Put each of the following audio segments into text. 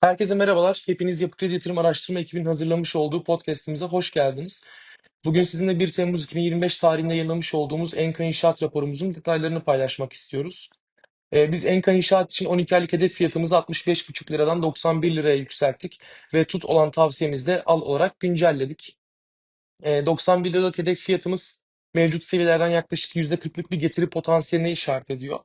Herkese merhabalar. Hepiniz Yapı Kredi Yatırım Araştırma ekibinin hazırlamış olduğu podcast'imize hoş geldiniz. Bugün sizinle 1 Temmuz 2025 tarihinde yayınlamış olduğumuz Enka İnşaat raporumuzun detaylarını paylaşmak istiyoruz. Ee, biz Enka İnşaat için 12 aylık hedef fiyatımızı 65,5 liradan 91 liraya yükselttik ve tut olan tavsiyemizde al olarak güncelledik. E, 91 liralık hedef fiyatımız mevcut seviyelerden yaklaşık %40'lık bir getiri potansiyeline işaret ediyor.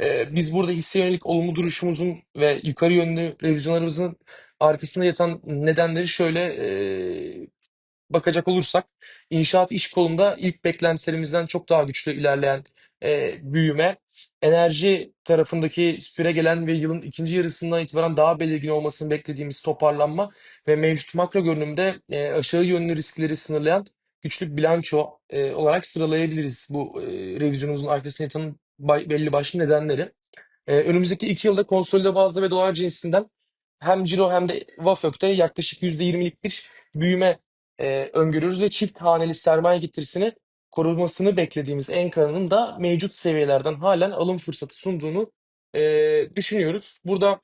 E, biz burada hisse yönelik olumlu duruşumuzun ve yukarı yönlü revizyonlarımızın arkasında yatan nedenleri şöyle e, bakacak olursak inşaat iş kolunda ilk beklentilerimizden çok daha güçlü ilerleyen e, büyüme, enerji tarafındaki süre gelen ve yılın ikinci yarısından itibaren daha belirgin olmasını beklediğimiz toparlanma ve mevcut makro görünümde e, aşağı yönlü riskleri sınırlayan güçlü bir bilanço e, olarak sıralayabiliriz bu e, revizyonumuzun arkasında yatan belli başlı nedenleri. Ee, önümüzdeki iki yılda konsolide bazda ve dolar cinsinden hem ciro hem de VAFÖK'te yaklaşık %20'lik bir büyüme e, öngörüyoruz ve çift haneli sermaye getirisini korumasını beklediğimiz Enkara'nın da mevcut seviyelerden halen alım fırsatı sunduğunu e, düşünüyoruz. Burada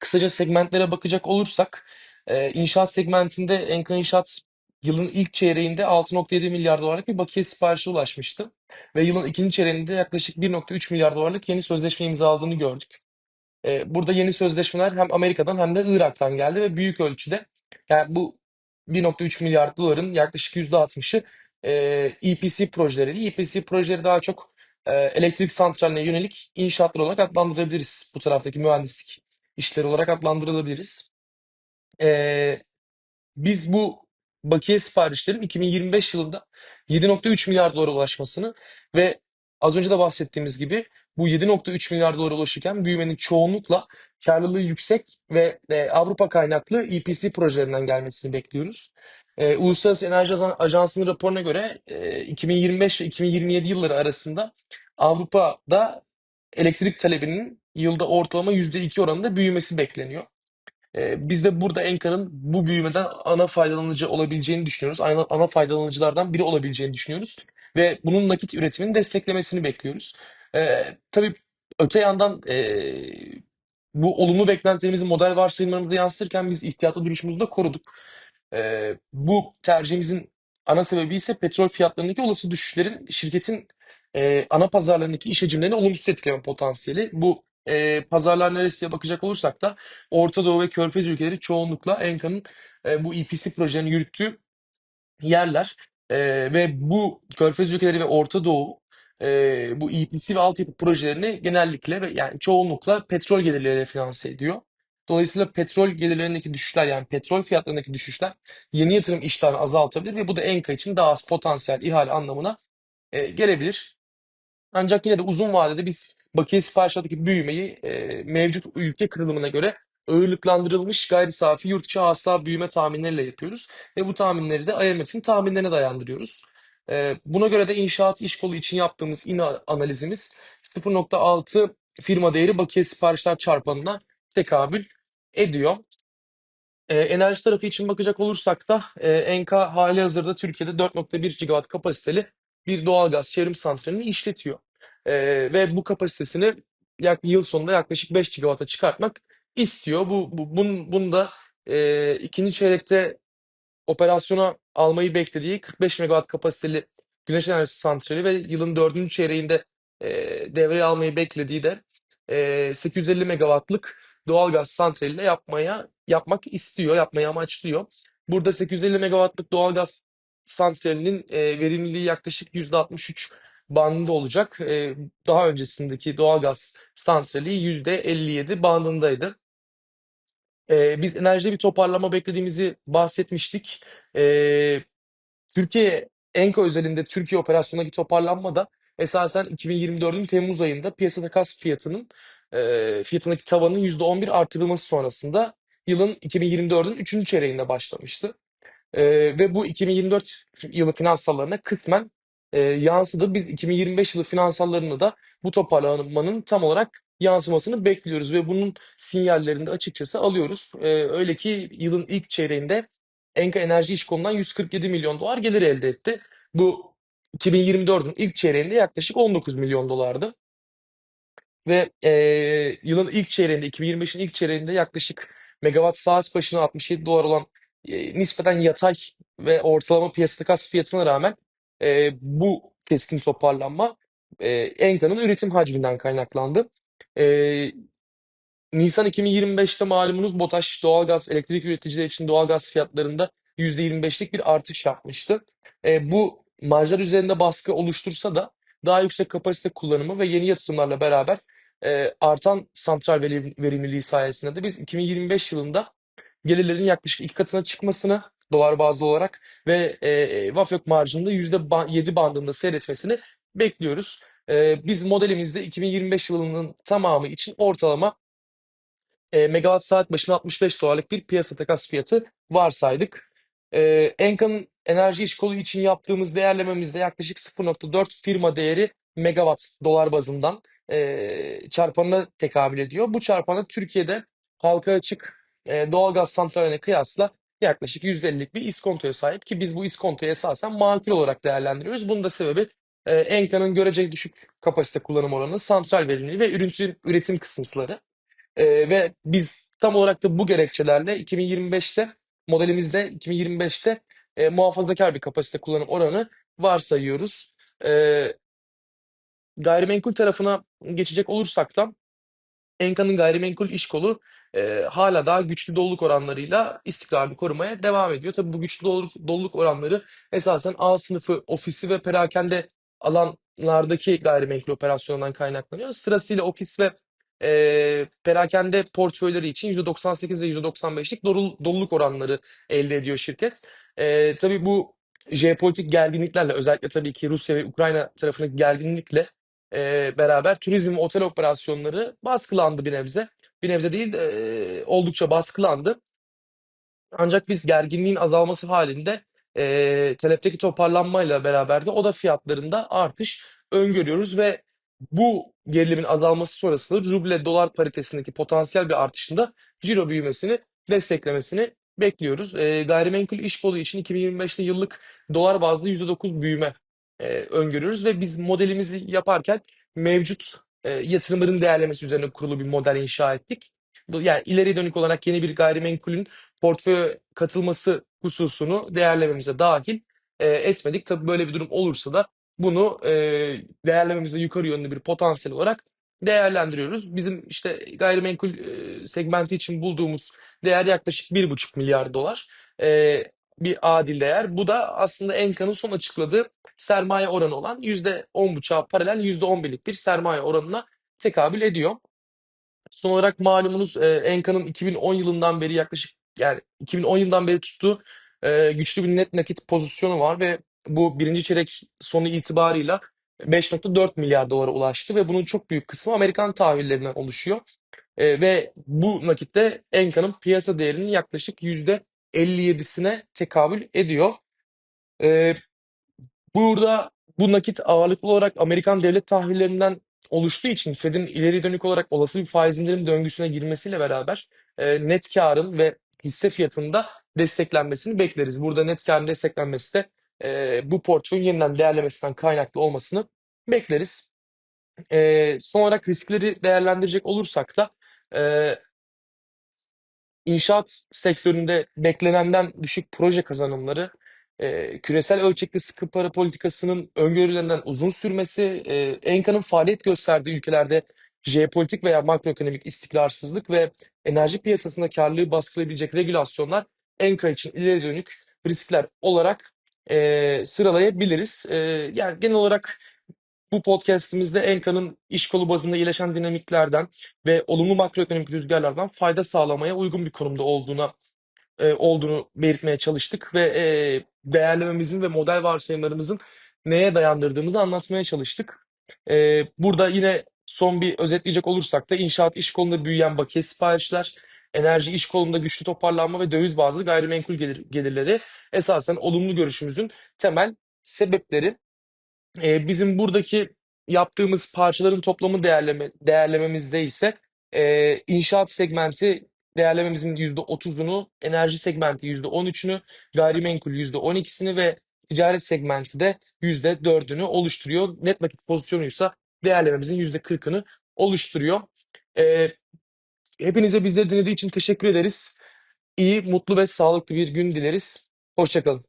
kısaca segmentlere bakacak olursak e, inşaat segmentinde Enka İnşaat yılın ilk çeyreğinde 6.7 milyar dolarlık bir bakiye siparişe ulaşmıştı. Ve yılın ikinci çeyreğinde yaklaşık 1.3 milyar dolarlık yeni sözleşme imzaladığını gördük. E, burada yeni sözleşmeler hem Amerika'dan hem de Irak'tan geldi ve büyük ölçüde yani bu 1.3 milyar doların yaklaşık %60'ı e, EPC projeleri. EPC projeleri daha çok e, elektrik santraline yönelik inşaatlar olarak adlandırabiliriz. Bu taraftaki mühendislik işleri olarak adlandırılabiliriz. E, biz bu bakiye siparişlerin 2025 yılında 7.3 milyar dolara ulaşmasını ve az önce de bahsettiğimiz gibi bu 7.3 milyar dolara ulaşırken büyümenin çoğunlukla karlılığı yüksek ve e, Avrupa kaynaklı EPC projelerinden gelmesini bekliyoruz. E, Uluslararası Enerji Ajan- Ajansı'nın raporuna göre e, 2025 ve 2027 yılları arasında Avrupa'da elektrik talebinin yılda ortalama %2 oranında büyümesi bekleniyor. Ee, biz de burada Enkar'ın bu büyümeden ana faydalanıcı olabileceğini düşünüyoruz. Ana, ana faydalanıcılardan biri olabileceğini düşünüyoruz. Ve bunun nakit üretimini desteklemesini bekliyoruz. Ee, tabii öte yandan ee, bu olumlu beklentilerimizi model varsayımlarımıza yansıtırken biz ihtiyatlı duruşumuzu da koruduk. Ee, bu tercihimizin ana sebebi ise petrol fiyatlarındaki olası düşüşlerin şirketin ee, ana pazarlarındaki iş hacimlerini olumsuz etkileme potansiyeli. Bu ee, pazarlar neresi diye bakacak olursak da Orta Doğu ve Körfez ülkeleri çoğunlukla Enka'nın e, bu EPC projelerini yürüttüğü yerler. E, ve bu Körfez ülkeleri ve Orta Doğu e, bu EPC ve altyapı projelerini genellikle ve yani çoğunlukla petrol gelirleriyle finanse ediyor. Dolayısıyla petrol gelirlerindeki düşüşler yani petrol fiyatlarındaki düşüşler yeni yatırım iştahını azaltabilir ve bu da Enka için daha az potansiyel ihale anlamına e, gelebilir. Ancak yine de uzun vadede biz bakiye siparişlerdeki büyümeyi e, mevcut ülke kırılımına göre ağırlıklandırılmış gayri safi yurt içi hasıla büyüme tahminleriyle yapıyoruz. Ve bu tahminleri de IMF'in tahminlerine dayandırıyoruz. E, buna göre de inşaat iş kolu için yaptığımız ina analizimiz 0.6 firma değeri bakiye siparişler çarpanına tekabül ediyor. E, enerji tarafı için bakacak olursak da e, Enka hali hazırda Türkiye'de 4.1 gigawatt kapasiteli bir doğalgaz çevrim santralini işletiyor. E, ve bu kapasitesini yak, yıl sonunda yaklaşık 5 gigawatt'a çıkartmak istiyor. Bu, bu bun, bunu da e, ikinci çeyrekte operasyona almayı beklediği 45 megawatt kapasiteli güneş enerjisi santrali ve yılın dördüncü çeyreğinde e, devreye almayı beklediği de e, 850 megawattlık doğalgaz santraliyle yapmaya yapmak istiyor, yapmayı amaçlıyor. Burada 850 megawattlık doğalgaz santralinin e, verimliliği yaklaşık %63 bandında olacak. E, daha öncesindeki doğalgaz santrali %57 bandındaydı. Ee, biz enerjide bir toparlama beklediğimizi bahsetmiştik. Ee, Türkiye Enka özelinde Türkiye operasyonundaki toparlanma da esasen 2024'ün Temmuz ayında piyasada kas fiyatının e, fiyatındaki tavanın %11 artırılması sonrasında yılın 2024'ün 3. çeyreğinde başlamıştı. Ee, ve bu 2024 yılı finansallarına kısmen e, yansıdı. Biz 2025 yılı finansallarını da bu toparlanmanın tam olarak yansımasını bekliyoruz ve bunun sinyallerini de açıkçası alıyoruz. Ee, öyle ki yılın ilk çeyreğinde Enka Enerji İş Konu'ndan 147 milyon dolar gelir elde etti. Bu 2024'ün ilk çeyreğinde yaklaşık 19 milyon dolardı. Ve e, yılın ilk çeyreğinde, 2025'in ilk çeyreğinde yaklaşık megawatt saat başına 67 dolar olan e, nispeten yatay ve ortalama piyasa takas fiyatına rağmen e, bu keskin toparlanma e, Enka'nın üretim hacminden kaynaklandı. E, Nisan 2025'te malumunuz BOTAŞ doğalgaz elektrik üreticileri için doğalgaz fiyatlarında %25'lik bir artış yapmıştı. E, bu marjlar üzerinde baskı oluştursa da daha yüksek kapasite kullanımı ve yeni yatırımlarla beraber e, artan santral verim- verimliliği sayesinde de biz 2025 yılında gelirlerin yaklaşık iki katına çıkmasını dolar bazlı olarak ve e, VAFÖK marjında %7 bandında seyretmesini bekliyoruz. E, biz modelimizde 2025 yılının tamamı için ortalama e, megawatt saat başına 65 dolarlık bir piyasa takas fiyatı varsaydık. E, Enka'nın enerji iş kolu için yaptığımız değerlememizde yaklaşık 0.4 firma değeri megawatt dolar bazından e, çarpanına tekabül ediyor. Bu çarpanı Türkiye'de halka açık e, doğalgaz santraline kıyasla yaklaşık %50'lik bir iskontoya sahip ki biz bu iskontoyu esasen makul olarak değerlendiriyoruz. Bunun da sebebi e, Enka'nın görece düşük kapasite kullanım oranı, santral verimliliği ve üretim, üretim kısıntıları. Ee, ve biz tam olarak da bu gerekçelerle 2025'te modelimizde 2025'te e, muhafazakar bir kapasite kullanım oranı varsayıyoruz. Ee, gayrimenkul tarafına geçecek olursak da Enka'nın gayrimenkul iş kolu e, hala daha güçlü doluluk oranlarıyla istikrarlı korumaya devam ediyor. Tabii bu güçlü doluluk, doluluk oranları esasen A sınıfı ofisi ve perakende alanlardaki gayrimenkul operasyonundan kaynaklanıyor. Sırasıyla ofis ve e, perakende portföyleri için %98 ve %95'lik dolu- doluluk oranları elde ediyor şirket. E, tabii bu jeopolitik gerginliklerle özellikle tabii ki Rusya ve Ukrayna tarafındaki gerginlikle e, beraber turizm ve otel operasyonları baskılandı bir nebze. Bir nebze değil, e, oldukça baskılandı. Ancak biz gerginliğin azalması halinde e, talepteki toparlanmayla beraber de oda fiyatlarında artış öngörüyoruz ve bu gerilimin azalması sonrasında ruble dolar paritesindeki potansiyel bir artışında ciro büyümesini desteklemesini bekliyoruz. E, gayrimenkul iş kolu için 2025'te yıllık dolar bazlı %9 büyüme e, öngörüyoruz ve biz modelimizi yaparken mevcut e, yatırımların değerlemesi üzerine kurulu bir model inşa ettik. Yani ileri dönük olarak yeni bir gayrimenkulün portföye katılması hususunu değerlememize dahil e, etmedik. Tabii böyle bir durum olursa da bunu e, değerlememize yukarı yönlü bir potansiyel olarak değerlendiriyoruz. Bizim işte gayrimenkul e, segmenti için bulduğumuz değer yaklaşık bir buçuk milyar dolar. E, bir adil değer. Bu da aslında Enka'nın son açıkladığı sermaye oranı olan %10,5'a paralel %11'lik bir sermaye oranına tekabül ediyor. Son olarak malumunuz e, Enka'nın 2010 yılından beri yaklaşık yani 2010 yılından beri tuttuğu e, güçlü bir net nakit pozisyonu var ve bu birinci çeyrek sonu itibarıyla 5.4 milyar dolara ulaştı ve bunun çok büyük kısmı Amerikan tahvillerinden oluşuyor. E, ve bu nakitte Enka'nın piyasa değerinin yaklaşık %57'sine tekabül ediyor. E, Burada bu nakit ağırlıklı olarak Amerikan devlet tahvillerinden oluştuğu için Fed'in ileri dönük olarak olası bir faiz indirim döngüsüne girmesiyle beraber e, net karın ve hisse fiyatında desteklenmesini bekleriz. Burada net karın desteklenmesi de e, bu portföyün yeniden değerlemesinden kaynaklı olmasını bekleriz. E, son olarak riskleri değerlendirecek olursak da e, İnşaat sektöründe beklenenden düşük proje kazanımları, eee, küresel ölçekli sıkı para politikasının öngörülerinden uzun sürmesi, eee, Enka'nın faaliyet gösterdiği ülkelerde jeopolitik veya makroekonomik istikrarsızlık ve enerji piyasasında karlılığı baskılayabilecek regülasyonlar Enka için ileri dönük riskler olarak eee, sıralayabiliriz. Eee, yani genel olarak bu podcast'imizde Enka'nın iş kolu bazında iyileşen dinamiklerden ve olumlu makroekonomik rüzgarlardan fayda sağlamaya uygun bir konumda olduğuna e, olduğunu belirtmeye çalıştık ve e, değerlememizin ve model varsayımlarımızın neye dayandırdığımızı anlatmaya çalıştık. E, burada yine son bir özetleyecek olursak da inşaat iş kolunda büyüyen bakiye siparişler, enerji iş kolunda güçlü toparlanma ve döviz bazlı gayrimenkul gelir, gelirleri esasen olumlu görüşümüzün temel sebepleri. E, bizim buradaki yaptığımız parçaların toplamı değerleme, değerlememizde ise e, inşaat segmenti değerlememizin %30'unu, enerji segmenti %13'ünü, gayrimenkul %12'sini ve ticaret segmenti de %4'ünü oluşturuyor. Net nakit pozisyonuysa değerlememizin %40'ını oluşturuyor. E, Hepinize bizleri dinlediği için teşekkür ederiz. İyi, mutlu ve sağlıklı bir gün dileriz. Hoşça kalın.